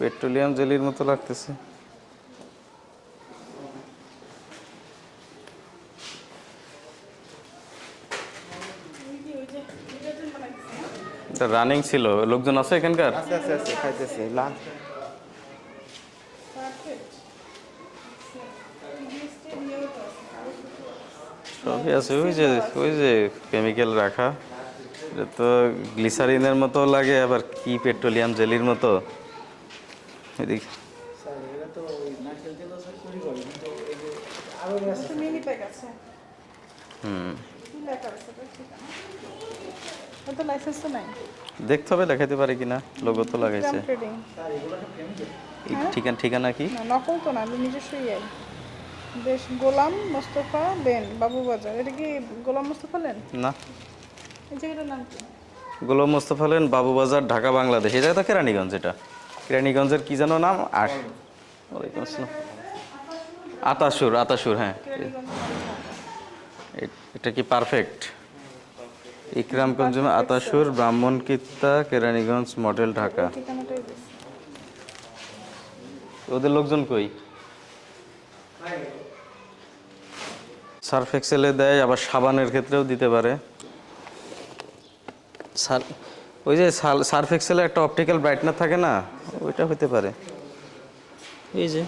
Petroleum জেলির মতো লাগতেছে। Running ছিল। লোকজন আছে এখানকার? খাইতেছে। লাঞ্চ সবই আছে। ওই যে ওই যে কেমিক্যাল রাখা। তো গ্লিসারিনের মতো লাগে আবার কি পেট্রোলিয়াম জেলির মতো? এদিক। এটা দেখতে হবে দেখাইতে পারে কিনা। লোগো তো লাগাইছে। এই ঠিকানা ঠিকানা কি? নকল তো না আমি নিজস্ব ইয়ে। বেশ গোলাম মোস্তফা বেন বাবুবাজার এটা কি গোলাম মোস্তফা লেন? না। এই জায়গাটার নাম কি? গোলাম মোস্তফা হলেন বাবুবাজার ঢাকা বাংলাদেশ। এই জায়গা তো কেরানীগঞ্জ এটা। কেরানীগঞ্জের কি যেন নাম? আশ। ওয়ালাইকুম আসসালাম। আতাসুর আতাসুর হ্যাঁ। এটা কি পারফেক্ট ইকরামগঞ্জ আতাসুর, ব্রাহ্মণকিত্তা, কেরানীগঞ্জ, মডেল ঢাকা। ওদের লোকজন কই? সার্ফ এক্সেলে দেয়, আবার সাবানের ক্ষেত্রেও দিতে পারে। সার ওই যে সাল- সার্ফ এক্সেলে একটা অপটিক্যাল ব্রাইটনার থাকে না ওইটা হতে পারে। এই যে।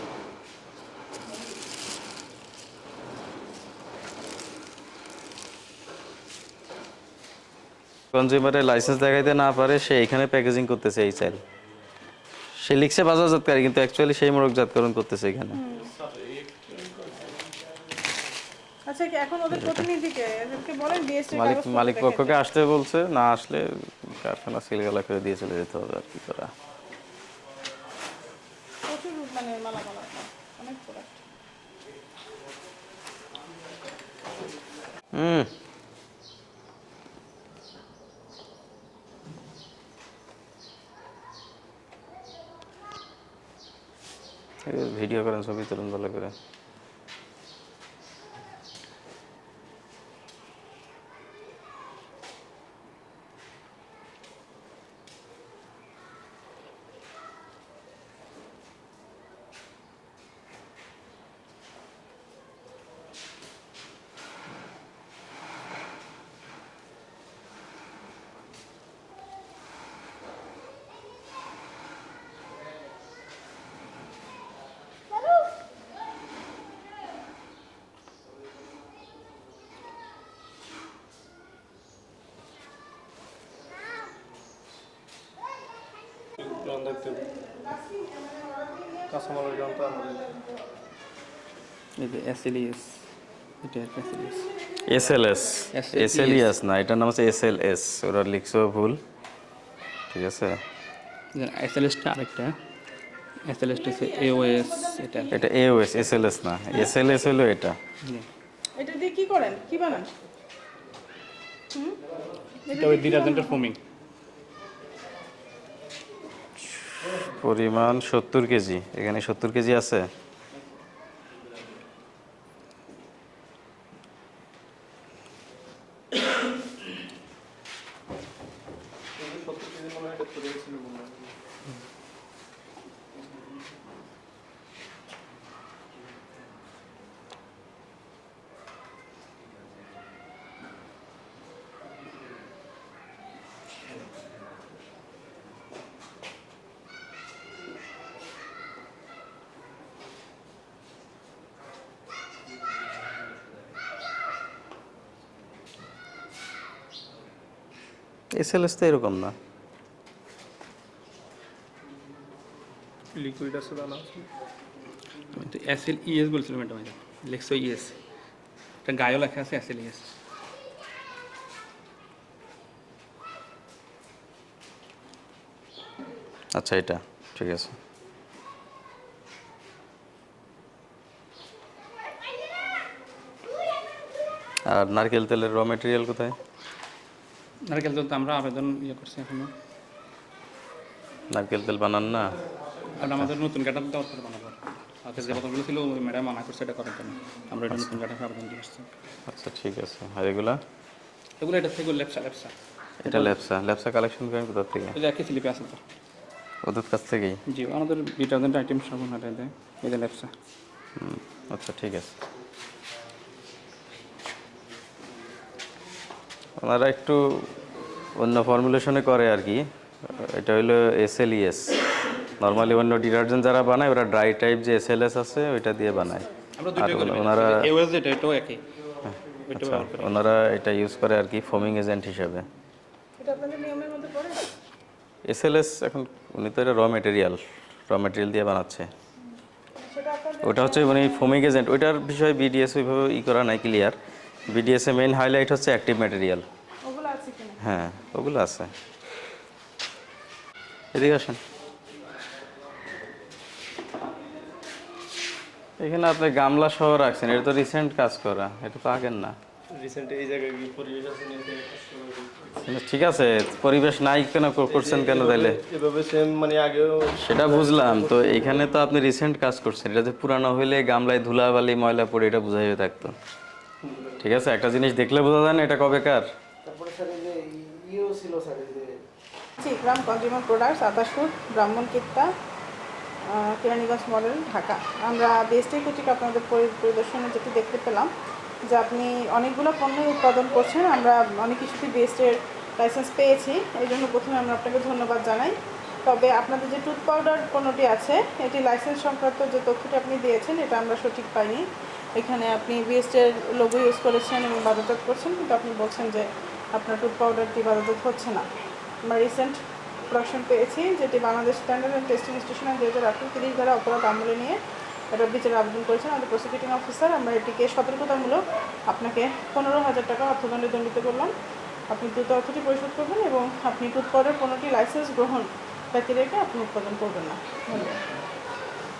কনজিউমারের লাইসেন্স দেখাইতে না পারে সে এখানে প্যাকেজিং করতেছে এই চাইল সে লিখছে বাজারজাতকারী কিন্তু অ্যাকচুয়ালি সেই মোড়কজাতকরণ করতেছে এখানে। আচ্ছা কি এখন ওদের প্রতিনিধিকে এদেরকে বলেন ডিএসটি মালিক মালিক পক্ষকে আসতে বলছে না আসলে কারখানা সিলগালা করে দিয়ে চলে যেতে হবে আর কি করা মানে হুম। ভিডিও করেন ছবি তুলুন ভালো করে। এসএলএস এটা SLS S L S S L S না এটার নাম ওরা লিখছো ভুল ঠিক আছে এসএলএসটা আরেকটা এসএলএসটা হচ্ছে এওএস এটা এটা না হলো এটা এটা দিয়ে কি করেন কি বানান হুম এটা ওই ডিটারজেন্টের ফোমিং পরিমাণ সত্তর কেজি। এখানে সত্তর কেজি আছে। এস তো এরকম না। লিকুইড আছে দানা তো এসএল ইএস বলছিলাম ম্যাডাম এটা। লেখছো ইএস এটা গায়েও লেখা আছে এসএল ইএস আচ্ছা এটা। ঠিক আছে। আর নারকেল তেলের র মেটেরিয়াল কোথায়? নারকেল তেল তো আমরা আবেদন ইয়ে করছি এখনও। নারকেল তেল বানান না? আর আমাদের নতুন কাটার দেওয়ার পরে বানাবো। আগে যে কথাগুলো ছিল ওই ম্যাডাম মানা করছে এটা করার জন্য। আমরা এটা নতুন কাটার আবেদন দিয়ে আসছি। আচ্ছা ঠিক আছে। আর এগুলা? এগুলো এটা থেকে লেপসা লেপসা। এটা লেপসা। লেপসা কালেকশন করেন কোথা থেকে? এটা একই স্লিপে আছে তো। ওদের কাছ থেকেই? জি আমাদের ডিটারজেন্ট আইটেম সব ওনারা দেয়। ব্যবসা হুম, আচ্ছা ঠিক আছে। ওনারা একটু অন্য ফর্মুলেশনে করে আর কি। এটা হইল এসএলইএস নর্মালি অন্য ডিটারজেন্ট যারা বানায় ওরা ড্রাই টাইপ যে এসএলএস আছে ওইটা দিয়ে বানায়। আর ওনারা ওইটা আচ্ছা ওনারা এটা ইউজ করে আর কি ফোমিং এজেন্ট হিসাবে। এটা আপনাদের নিয়মের মধ্যে পড়ে? এসএলএস এখন উনি তো এটা র মেটেরিয়াল র মেটেরিয়াল দিয়ে বানাচ্ছে। ওটা হচ্ছে মানে ফোমিং এজেন্ট ওইটার বিষয়ে বিডিএস ওইভাবে ই করা নাই ক্লিয়ার বিডিএস এ মেইন হাইলাইট হচ্ছে অ্যাক্টিভ ম্যাটেরিয়াল ওগুলো আছে কিনা? হ্যাঁ ওগুলো আছে। এদিকে আসেন। এখানে আপনি গামলা সহ রাখছেন এটা তো রিসেন্ট কাজ করা এটা তো আগের না। রিসেন্ট এই জায়গায় কি পরিবেশ আছে না এখানে কাজ করা ঠিক আছে পরিবেশ নাই কেন করছেন কেন তাইলে? মানে আগেও সেটা বুঝলাম তো এখানে তো আপনি রিসেন্ট কাজ করছেন এটা যে পুরানো হইলে গামলায় ধুলাবালি ময়লা পড়ে এটা বোঝা হয়ে থাকতো ঠিক আছে একটা জিনিস দেখলে বোঝা যায় না এটা কবেকার তারপরে স্যার এই যে ইও ছিল স্যার এই যে ইকরাম কনজিউমার প্রোডাক্টস আতাসপুর ব্রাহ্মণ কিত্তা কেরানীগঞ্জ মডেল ঢাকা। আমরা বিএসটি কর্তৃক আপনাদের পরি- পরিদর্শনে যেটি দেখতে পেলাম যে আপনি অনেকগুলো পণ্য উৎপাদন করছেন আমরা অনেক কিছুতে বিএসটির লাইসেন্স পেয়েছি এই জন্য প্রথমে আমরা আপনাকে ধন্যবাদ জানাই। তবে আপনাদের যে টুথ পাউডার পণ্যটি আছে এটি লাইসেন্স সংক্রান্ত যে তথ্যটি আপনি দিয়েছেন এটা আমরা সঠিক পাইনি। এখানে আপনি বিএসটির লোগো ইউজ করেছেন এবং বাজারজাত করছেন, কিন্তু আপনি বলছেন যে আপনার টুথ পাউডারটি বাজারজাত হচ্ছে না। আমরা রিসেন্ট প্রোডাকশন পেয়েছি যেটি Bangladesh standard and testing institution দুই হাজার আঠারো তিরিশ ধারা অপরাধ আমলে নিয়ে এটা বিচারে আবেদন করেছেন আমাদের প্রসিকিউটিং অফিসার আমরা এটিকে সতর্কতামূলক আপনাকে পনেরো হাজার টাকা অর্থদণ্ডে দণ্ডিত করলাম। আপনি দ্রুত অর্থটি পরিশোধ করবেন এবং আপনি টুথ পাউডার পণ্যটি লাইসেন্স গ্রহণ ব্যতি রেখে আপনি উৎপাদন করবেন না। ধন্যবাদ